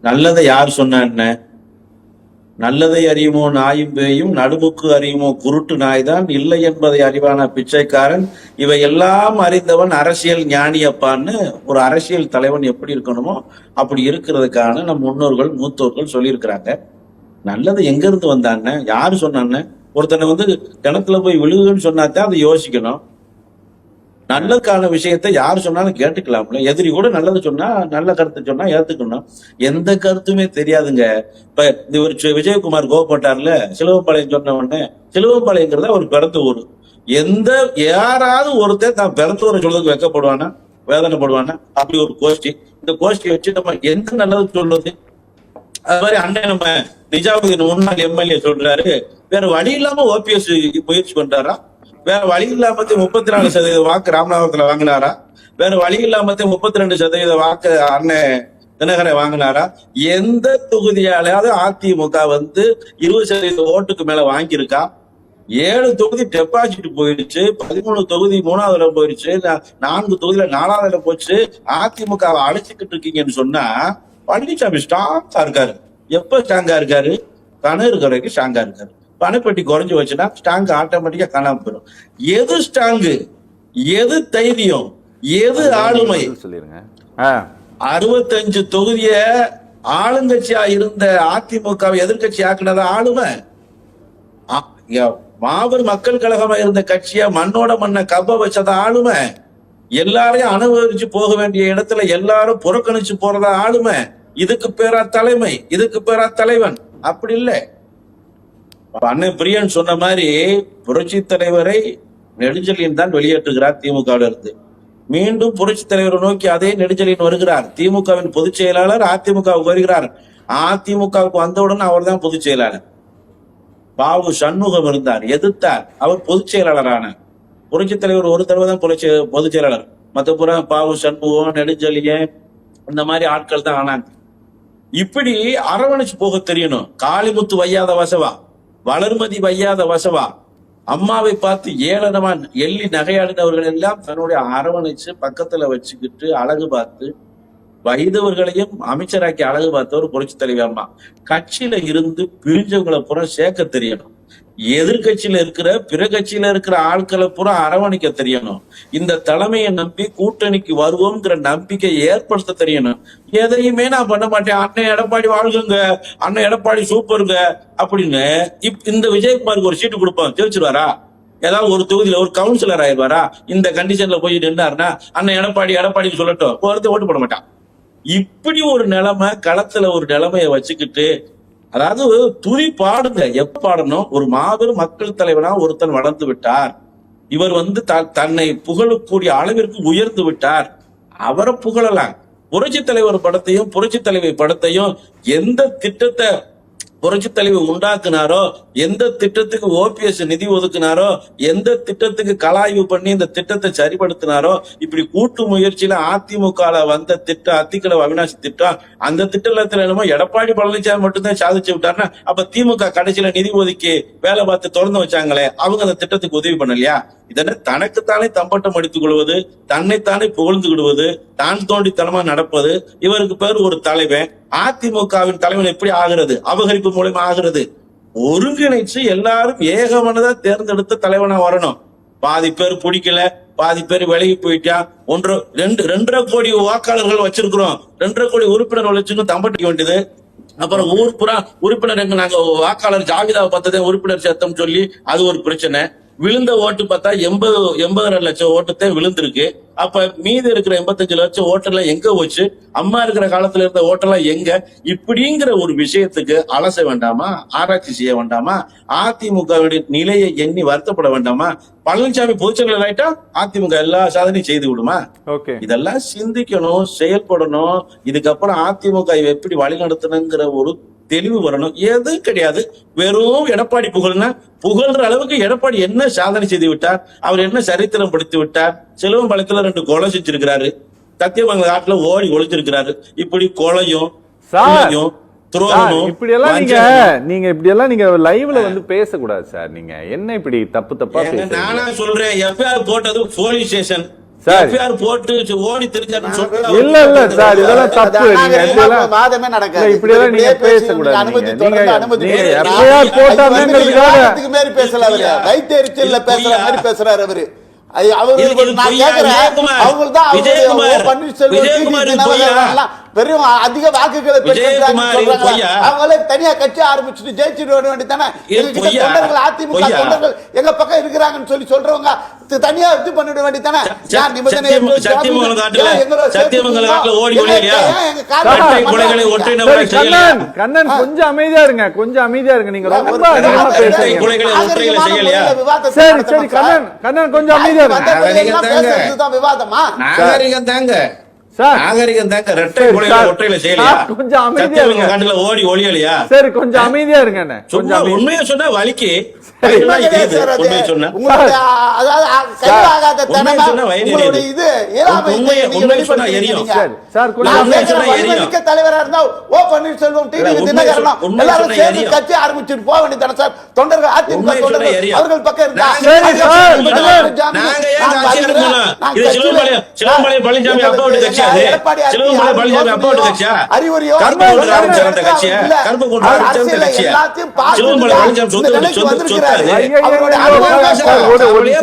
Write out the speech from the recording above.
நல்லதை யார் சொன்ன என்ன? நல்லதை அறியுமோ நாயும் பேயும் நடுமுக்கு அறியுமோ குருட்டு நாய்தான். இல்லை என்பதை அறிவான பிச்சைக்காரன். இவை எல்லாம் அறிந்தவன் அரசியல் ஞானியப்பான்னு ஒரு அரசியல் தலைவன் எப்படி இருக்கணுமோ அப்படி இருக்கிறதுக்கான நம் முன்னோர்கள் மூத்தோர்கள் சொல்லியிருக்கிறாங்க. நல்லது எங்க இருந்து வந்தான்னு? யாரு சொன்னான்னு ஒருத்தனை வந்து கிணத்துல போய் விழுகுன்னு சொன்னாத்தான் அதை யோசிக்கணும். நல்லதுக்கான விஷயத்தை யார் சொன்னாலும் கேட்டுக்கலாம்ல. எதிரி கூட நல்லது சொன்னா நல்ல கருத்து சொன்னா ஏத்துக்கணும். எந்த கருத்துமே தெரியாதுங்க. இப்ப இந்த ஒரு விஜயகுமார் கோவப்பட்டார்ல சிலுவம்பாளையம் சொன்ன உடனே சிலுவம்பாளையங்கிறத ஒரு பிறந்த ஊர். எந்த யாராவது ஒருத்தர் தான் பிறந்த ஊரை சொல்றதுக்கு வெக்கப்படுவானா வேதனைப்படுவானா? அப்படி ஒரு கோஷ்டி. இந்த கோஷ்டியை வச்சு நம்ம எந்த நல்லது சொல்றது? அது மாதிரி அண்ணன் நம்ம நிஜாமுதீன் முன்னாள் எம்எல்ஏ சொல்றாரு வேற வழி இல்லாம ஓபிஎஸ் முயற்சி பண்றாரா? வேற வழி இல்லாம முப்பத்தி நாலு சதவீத வாக்கு ராமநாதபுரத்துல வாங்கினாரா? வேற வழி இல்லாம முப்பத்தி ரெண்டு சதவீத வாக்கு அண்ணன் தினகரை வாங்கினாரா? எந்த தொகுதியாலையாவது அதிமுக வந்து இருபது சதவீத ஓட்டுக்கு மேல வாங்கியிருக்கா? ஏழு தொகுதி டெபாசிட் போயிடுச்சு பதிமூணு தொகுதி மூணாவது இடம் போயிடுச்சு நான்கு தொகுதியில நாலாவது இடம் போச்சு அதிமுகவை அழைச்சிக்கிட்டு இருக்கீங்கன்னு சொன்னா பழனிசாமி ஸ்ட்ராங்கா இருக்காரு. எப்ப ஸ்ட்ராங்கா இருக்காரு? கணு இருக்கிற ஸ்ட்ராங்கா இருக்காரு. பணப்பெட்டி குறைஞ்சு வச்சுன்னா ஸ்ட்ராங் ஆட்டோமேட்டிக்கா காணாம போயிடும். எது ஸ்ட்ராங்கு எது தைரியம்? எது ஆளுமை? சொல்லிருங்க. ஆ. அறுபத்தஞ்சு தொகுதிய ஆளுங்கட்சியா இருந்த அதிமுகவை எதிர்க்கட்சி ஆக்குனது ஆளுமை? மாபெரும் மக்கள் கழகமா இருந்த கட்சியா மண்ணோட மண்ணை கப்ப வச்சத ஆளுமை? எல்லாரையும் அனுபவிச்சு போக வேண்டிய இடத்துல எல்லாரும் புறக்கணிச்சு போறதா ஆளுமை? இதுக்கு பேரா தலைமை இதுக்கு பேரா தலைவன். அப்படி இல்லை. அண்ணன் பிரியன் சொன்ன மாதிரி புரட்சி தலைவரை நெடுஞ்செழியன் தான் வெளியேற்றுகிறார் திமுகவில் இருந்து. மீண்டும் புரட்சி தலைவரை நோக்கி அதே நெடுஞ்செழியன் வருகிறார். திமுகவின் பொதுச் செயலாளர் அதிமுகவுக்கு வருகிறார். அதிமுகவுக்கு வந்தவுடன் அவர் தான் பொதுச் செயலாளர். பாபு சண்முகம் இருந்தார் எதிர்த்தார். அவர் பொதுச் செயலாளரான. புரட்சி தலைவர் ஒரு தடவை தான் புரட்சி பொதுச் செயலாளர். மத்த பாவு சண்முகம் நெடுஞ்செழியன் இந்த மாதிரி ஆட்கள் தான் ஆனாங்க. இப்படி அரவணைச்சு போக தெரியணும். காளிமுத்து வையாத வசவா வளர்மதி வையாத வசவா. அம்மாவை பார்த்து ஏளனமா எள்ளி நகையாடினவர்கள் எல்லாம் தன்னுடைய அரவணைச்சு பக்கத்துல வச்சுக்கிட்டு அழகு பார்த்து வைதவர்களையும் அமைச்சராக்கி அழகு பார்த்தவர் புரட்சி தலைவி அம்மா. கட்சியில இருந்து பிரிஞ்சவங்களை புறம் சேர்க்க தெரியணும். எதிர்கட்சியில இருக்கிற பிற கட்சியில இருக்கிற ஆட்களை பூரா அரவணைக்க தெரியணும். இந்த தலைமையை நம்பி கூட்டணிக்கு வருவோம்ங்கிற நம்பிக்கை ஏற்படுத்த தெரியணும். எதையுமே நான் பண்ண மாட்டேன். அண்ணன் எடப்பாடி வாழ்குங்க அண்ணன் எடப்பாடி சூப்பருங்க அப்படின்னு இப் இந்த விஜயகுமாருக்கு ஒரு சீட்டு கொடுப்பான் ஜெயிச்சிருவாரா? ஏதாவது ஒரு தொகுதியில ஒரு கவுன்சிலர் ஆயிடுவாரா இந்த கண்டிஷன்ல போய் நின்றாருன்னா அண்ணன் எடப்பாடி எடப்பாடின்னு சொல்லட்டும். ஒருத்தர் ஓட்டு போட மாட்டான். இப்படி ஒரு நிலைமை களத்துல ஒரு நிலைமைய வச்சுக்கிட்டு அதாவது துதி பாடுங்க. எப்ப பாடணும்? ஒரு மாபெரும் மக்கள் தலைவனா ஒருத்தன் வளர்ந்து விட்டார். இவர் வந்து த- தன்னை புகழக்கூடிய அளவிற்கு உயர்ந்து விட்டார். அவரை புகழலாம். புரட்சி தலைவர் படத்தையும் புரட்சி தலைவி படத்தையும் எந்த திட்டத்தை புரட்சி தலைவர் உண்டாக்குனாரோ எந்த திட்டத்துக்கு ஓபிஎஸ் நிதி ஒதுக்குனாரோ எந்த திட்டத்துக்கு கலாய்வு பண்ணி இந்த திட்டத்தை சரிப்படுத்தினாரோ இப்படி கூட்டு முயற்சியில அதிமுக வந்த திட்டம் அத்திக்கல அவினாசி திட்டம் அந்த திட்டத்துல என்னமோ எடப்பாடி பழனிசாமி மட்டும்தான் சாதிச்சு விட்டாருன்னா அப்ப திமுக கடைசியில நிதி ஒதுக்கி வேலை பார்த்து திறந்து வச்சாங்களே அவங்க அந்த திட்டத்துக்கு உதவி பண்ணலையா? இதனை தனக்குத்தானே தம்பட்டம் அடித்துக் கொள்வது தன்னைத்தானே புகழ்ந்து கொள்வது தான் தோண்டித்தனமா நடப்பது இவருக்கு பேர் ஒரு தலைவன் அதிமுகவின் தலைவன் எப்படி ஆகிறது? அபகரிப்பு மூலயமா ஆகிறது? ஒருங்கிணைச்சு எல்லாரும் ஏகமனதா தேர்ந்தெடுத்த தலைவனா வரணும். பாதி பேர் பிடிக்கல பாதி பேர் விலகி போயிட்டா ஒன்றரை ரெண்டு ரெண்டரை கோடி வாக்காளர்கள் வச்சிருக்கிறோம். ரெண்டரை கோடி உறுப்பினர்கள் வச்சுன்னு தம்பட்டிக்க வேண்டியது. அப்புறம் ஊர் புறா உறுப்பினர் எங்க நாங்க வாக்காளர் ஜாவிதாவை பார்த்ததே உறுப்பினர் சேர்த்தோம் சொல்லி அது ஒரு பிரச்சனை. விழுந்த ஓட்டு பார்த்தா எண்பது எண்பதரை லட்சம் ஓட்டுத்தே விழுந்திருக்கு. அப்ப மீதி இருக்கிற எண்பத்தஞ்சு லட்சம் ஓட்டெல்லாம் எங்க போச்சு? அம்மா இருக்கிற காலத்துல இருந்த ஓட்டெல்லாம் எங்க? இப்படிங்கிற ஒரு விஷயத்துக்கு அலச வேண்டாமா? ஆராய்ச்சி செய்ய வேண்டாமா? அதிமுகவுடைய நிலையை எண்ணி வருத்தப்பட வேண்டாமா? பழனிசாமி பொதுச்செயலாளர் ஆயிட்டா அதிமுக எல்லா சாதனையும் செய்து விடுமா? ஓகே. இதெல்லாம் சிந்திக்கணும் செயல்படணும். இதுக்கப்புறம் அதிமுக எப்படி வழிநடத்தணுங்கிற ஒரு தெளிவு வரணும். எதுவும் கிடையாது. வெறும் எடப்பாடி புகழ்னா புகழ்ற அளவுக்கு எடப்பாடி என்ன சாதனை செய்து விட்டார் அவர் என்ன சரித்திரம் படுத்தி விட்டார் செல்வம்பாளையத்துல ரெண்டு கொலை செஞ்சிருக்கிறாரு. சத்தியமங்கல காட்டுல ஓடி ஒளிஞ்சிருக்கிறாரு. இப்படி கொலையும் இப்படி எல்லாம் நீங்க. நீங்க இப்படி எல்லாம் நீங்க லைவ்ல வந்து பேசக்கூடாது சார் நீங்க. என்ன இப்படி தப்பு தப்பா நானா சொல்றேன் எஃப்ஐஆர் போட்டது போலீஸ் ஸ்டேஷன். எஃப்ஐஆர் போட்டு ஓடி தெரிஞ்சாருன்னு சொல்றா இல்ல இல்ல சார் இதெல்லாம் தப்பு. அது நீங்க நாகரிகமா இதெல்லாம் வாதமே நடக்காது. இல்ல, இப்படி எல்லாம் நீங்க இப்படியே பேசி பேசக்கூடாது அனுமதி நீங்க. தொடர்ந்து நீங்க- அனுமதி நீங்க கொடுங்க. FIR இது போட்டாமேங்கிறதுக்காக- விவாதத்துக்கு மாரி பேசல அவரு. பேசுற? மாதிரி பேசுறாரு அவரு. வெறும் அதிக வாக்குகளை? அவங்களே தனியா கட்சி ஆரம்பிச்சுட்டு ஜெயிச்சுட்டு வர வேண்டியதானே அதிமுக? தொண்டர்கள் எங்க பக்கம் இருக்கிறாங்கன்னு சொல்லி சொல்றவங்க தனியா இது பண்ணிட வேண்டியதானே நிபந்தனை? கண்ணன் கொஞ்சம் அமைதியா இருங்க கொஞ்சம் அமைதியா இருங்க. நீங்க ரொம்ப அதிகமா பேசுறீங்க. சரி சரி. கண்ணன் கண்ணன் கொஞ்சம் அமைதியா இருங்க. விவாதமா? நாகரிகம் தாங்க. நாகரிகம் தாங்க. ரெட்டை சார். ஒற்றையில செய்யலையா கொஞ்சம் அமைதியா இருங்க. காட்டுல ஓடி ஒளியலையா சரி கொஞ்சம் அமைதியா இருங்க. கொஞ்சம் உண்மையை சொன்னா வலிக்கு. அவர்கள் பக்கம் இருந்தா நாங்க சரி, நாங்க சார், கட்சி சார். ஜாமீன் நாங்க ஏன் நான் கட்சி வருகிறேன். ஆரம்பிக்கணும்? நான் இது கட்சியில- சிலம்பலம் சிலம்பலம் பழனிசாமி அப்பா வீட்டு கட்சியா கருப்பு கொண்டு ஆரம்பிச்சாரு அந்த கட்சியை? கருப்பு கொண்டு ஆரம்பிச்சாரு அந்த கட்சியை? பழனிசாமி சொத்து- சொத்து-.